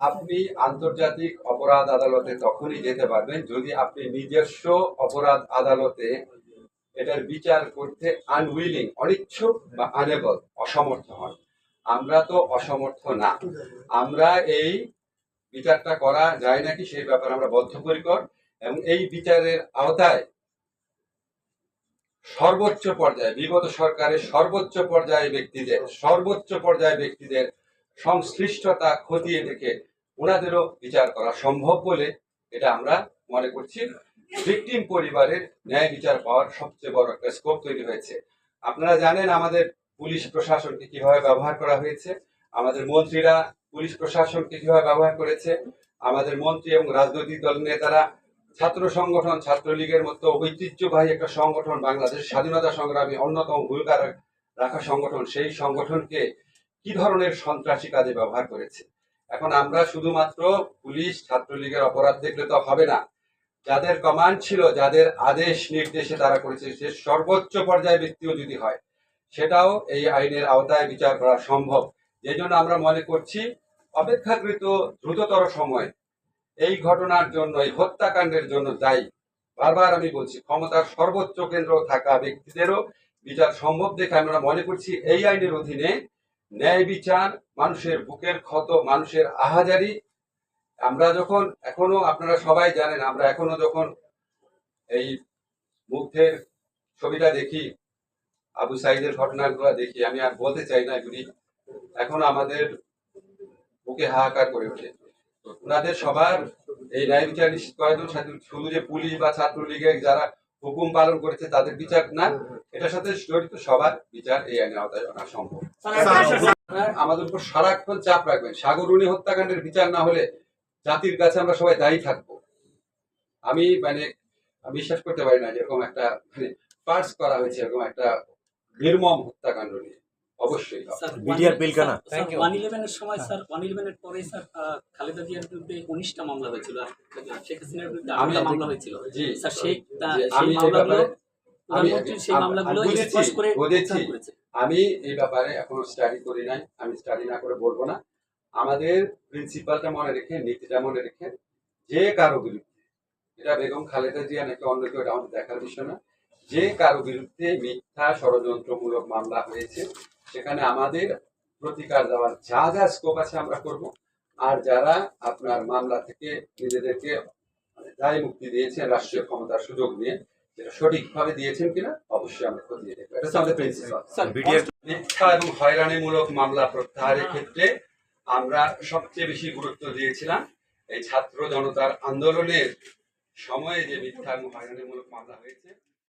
আপনি আন্তর্জাতিক অপরাধ আদালতে তখনই যেতে পারবেন যদি আপনি নিজস্ব অপরাধ আদালতে এটার বিচার করতে আনউইলিং অনিচ্ছুক বা আনেবল অসমর্থ হন। আমরা তো অসমর্থ না। আমরা এই বিচারটা করা যায় নাকি সেই ব্যাপারে আমরা বদ্ধপরিকর এবং এই বিচারের আওতায় সর্বোচ্চ পর্যায়ে, বিগত সরকারের সর্বোচ্চ পর্যায়ে ব্যক্তিদের, সর্বোচ্চ পর্যায়ে ব্যক্তিদের সংশ্লিষ্টতা খতিয়ে দেখে ওনাদেরও বিচার করা সম্ভব বলে এটা আমরা মনে করছি। ভিকটিম পরিবারের ন্যায় বিচার পাওয়ার সবচেয়ে বড় একটা স্কোপ তৈরি হয়েছে। আপনারা জানেন আমাদের পুলিশ প্রশাসনকে কীভাবে ব্যবহার করা হয়েছে, আমাদের মন্ত্রীরা পুলিশ প্রশাসনকে কীভাবে ব্যবহার করেছে, আমাদের মন্ত্রী এবং রাজনৈতিক দল নেতারা ছাত্র সংগঠন, ছাত্রলীগের মতো ঐতিহ্যবাহী একটা সংগঠন, বাংলাদেশ স্বাধীনতা সংগ্রামী অন্যতম ভূমিকা রাখা সংগঠন, সেই সংগঠনকে কি ধরনের সন্ত্রাসী কাজে ব্যবহার করেছে? এখন আমরা শুধুমাত্র পুলিশ, ছাত্রলীগের অপরাধ দেখলে তো হবে না। যাদের কমান্ড ছিল, যাদের আদেশ, নির্দেশে তারা করেছে, সে সর্বোচ্চ পর্যায়ে ব্যক্তিও যদি হয়, সেটাও এই আইনের আওতায় বিচার করা সম্ভব। এই জন্য আমরা মনে করছি, অপেক্ষাকৃত দ্রুততর সময় এই ঘটনার জন্য, এই হত্যাকাণ্ডের জন্য দায়ী। বারবার আমি বলছি, ক্ষমতার সর্বোচ্চ কেন্দ্র থাকা ব্যক্তিদেরও বিচার সম্ভব দেখে আমরা মনে করছি, এই আইনের অধীনে ন্যায় বিচার, মানুষের বুকের ক্ষত, মানুষের আহাজারি। আমরা যখন, এখনও আপনারা সবাই জানেন, আমরা এখনও যখন এই মুগ্ধের ছবিটা দেখি, আবু সাইদের ঘটনাগুলো দেখি, আমি আর বলতে চাই না এগুলি এখন আমাদের বুকে হাহাকার করে ওঠে। ওনাদের সবার এই ন্যায় বিচার নিশ্চিত করার জন্য শুধু- যে পুলিশ বা ছাত্রলীগের যারা হুকুম পালন করেছে, তাদের বিচার না এটার সাথে জড়িত সবার বিচার এই আইনের আওতায় আনা সম্ভব। আমাদের উপর সারাক্ষণ চাপ রাখবেন। সাগরুনি হত্যাকাণ্ডের বিচার না হলে জাতির কাছে আমরা সবাই দায়ী থাকব। আমি মানে বিশ্বাস করতে পারি না যে এরকম একটা মানে পার্স করা হয়েছে এরকম একটা নির্মম হত্যাকাণ্ড নিয়ে। অবশ্যই. সময় স্যার ওয়ান ইলেভেনের পরে স্যার খালেদা জিয়ার বিরুদ্ধে উনিশটা মামলা হয়েছিল শেখ হাসিনার বিরুদ্ধে আমি মামলা হয়েছিল। স্যার সেই তা- জি, সেই আমি মামলাগুলো ব্যাপারে- আমি- এই ব্যাপারে এখনও স্টাডি করি নাই আমি স্টাডি না করে বলব না। আমাদের প্রিন্সিপালটা মনে রেখে নীতিটা মনে রেখে যে কারও বিরুদ্ধে এটা বেগম খালেদা জিয়া নাকি অন্য কেউ এটা আমাদের দেখার বিষয় না যে কারও বিরুদ্ধে মিথ্যা ষড়যন্ত্রমূলক মামলা হয়েছে সেখানে আমাদের প্রতিকার দেওয়ার যা যা স্কোপ আছে আমরা করব। আর যারা আপনার মামলা থেকে নিজেদেরকে মানে দায় মুক্তি দিয়েছেন রাষ্ট্রীয় ক্ষমতার সুযোগ নিয়ে যেটা সঠিকভাবে দিয়েছেন কিনা অবশ্যই আমরা খতিয়ে দেখব। এটা আমাদের প্রিন্সিপাল মিথ্যা এবং হয়রানিমূলক মামলা প্রত্যাহারের ক্ষেত্রে আমরা সবচেয়ে বেশি গুরুত্ব দিয়েছিলাম এই ছাত্র জনতার আন্দোলনের সময়ে যে মিথ্যা এবং হয়রানিমূলক মামলা হয়েছে